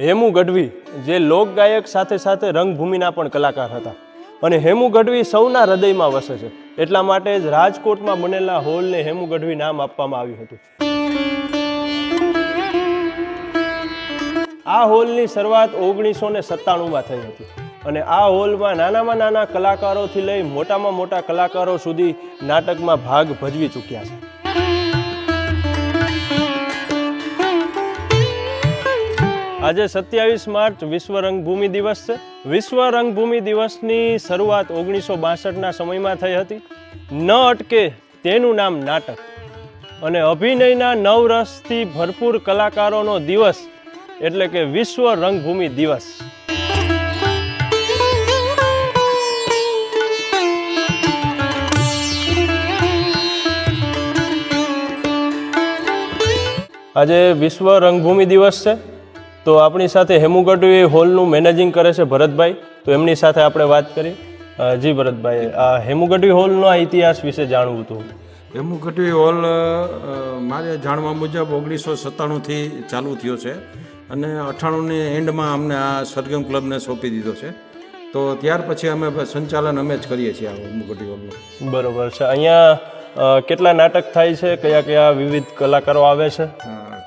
હેમુ ગઢવી, જે લોકગાયક સાથે સાથે રંગભૂમિના પણ કલાકાર હતા. અને હેમુ ગઢવી સૌના હૃદયમાં વસે છે. એટલા માટે જ રાજકોટમાં બનેલા હોલને હેમુ ગઢવી નામ આપવામાં આવ્યું હતું. આ હોલની શરૂઆત ઓગણીસો ને સત્તાણુંમાં થઈ હતી. અને આ હોલમાં નાનામાં નાના કલાકારોથી લઈ મોટામાં મોટા કલાકારો સુધી નાટકમાં ભાગ ભજવી ચૂક્યા છે. આજે સત્યાવીસ માર્ચ વિશ્વ રંગભૂમિ દિવસ છે. વિશ્વ રંગભૂમિ દિવસની શરૂઆત ઓગણીસો બાસઠના સમયમાં થઈ હતી. ન અટકે તેનું નામ નાટક. અને અભિનયના નવ રસથી ભરપૂર કલાકારોનો દિવસ એટલે કે વિશ્વ રંગભૂમિ દિવસ. આજે વિશ્વ રંગભૂમિ દિવસ છે. તો આપણી સાથે હેમુગઢવી હોલનું મેનેજિંગ કરે છે ભરતભાઈ. તો એમની સાથે આપણે વાત કરી. જી ભરતભાઈ આ હેમુગઢવી હોલનો આ ઇતિહાસ વિશે જાણવું હતું. હેમુગઢવી હોલ મારે જાણવા મુજબ ઓગણીસો સત્તાણુંથી ચાલુ થયો છે અને અઠ્ઠાણુંની એન્ડમાં અમને આ સરગમ ક્લબને સોંપી દીધો છે. તો ત્યાર પછી અમે સંચાલન અમે જ કરીએ છીએ આ હેમુગઢવી હોલનું. બરોબર છે. અહીંયા કેટલા નાટક થાય છે? કયા કયા વિવિધ કલાકારો આવે છે?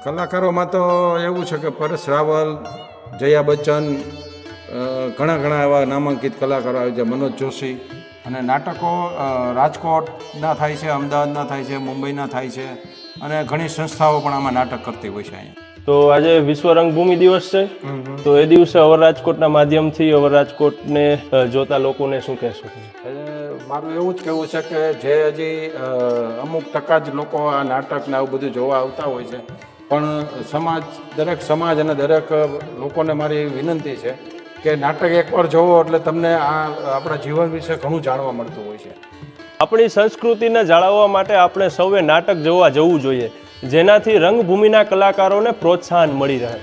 કલાકારોમાં તો એવું છે કે પરેશ રાવલ જયા બચ્ચન ઘણા ઘણા એવા નામાંકિત કલાકારો આવે છે મનોજ જોશી. અને નાટકો રાજકોટના થાય છે અમદાવાદના થાય છે મુંબઈના થાય છે અને ઘણી સંસ્થાઓ પણ આમાં નાટક કરતી હોય છે અહીંયા. તો આજે વિશ્વ રંગભૂમિ દિવસ છે. તો એ દિવસે અવર રાજકોટના માધ્યમથી અવર રાજકોટને જોતા લોકોને શું કહેશો? મારું એવું જ કહેવું છે કે જે હજી અમુક ટકા જ લોકો આ નાટક ને આવું બધું જોવા આવતા હોય છે. પણ સમાજ, દરેક સમાજ અને દરેક લોકોને મારી વિનંતી છે કે નાટક એકવાર જોવો એટલે તમને આ આપણા જીવન વિશે ઘણું જાણવા મળતું હોય છે. આપણી સંસ્કૃતિને જાળવવા માટે આપણે સૌએ નાટક જોવા જવું જોઈએ, જેનાથી રંગભૂમિના કલાકારોને પ્રોત્સાહન મળી રહે.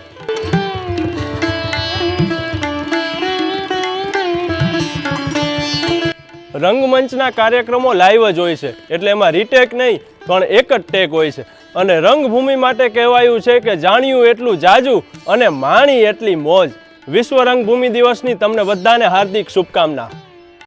રંગમંચના કાર્યક્રમો લાઈવ જ હોય છે. એટલે એમાં રીટેક નહીં, પણ એક જ ટેક હોય છે. અને રંગભૂમિ માટે કહેવાયું છે કે જાણ્યું એટલું જાજુ અને માણી એટલી મોજ. વિશ્વ રંગભૂમિ દિવસની તમને બધાને હાર્દિક શુભકામના.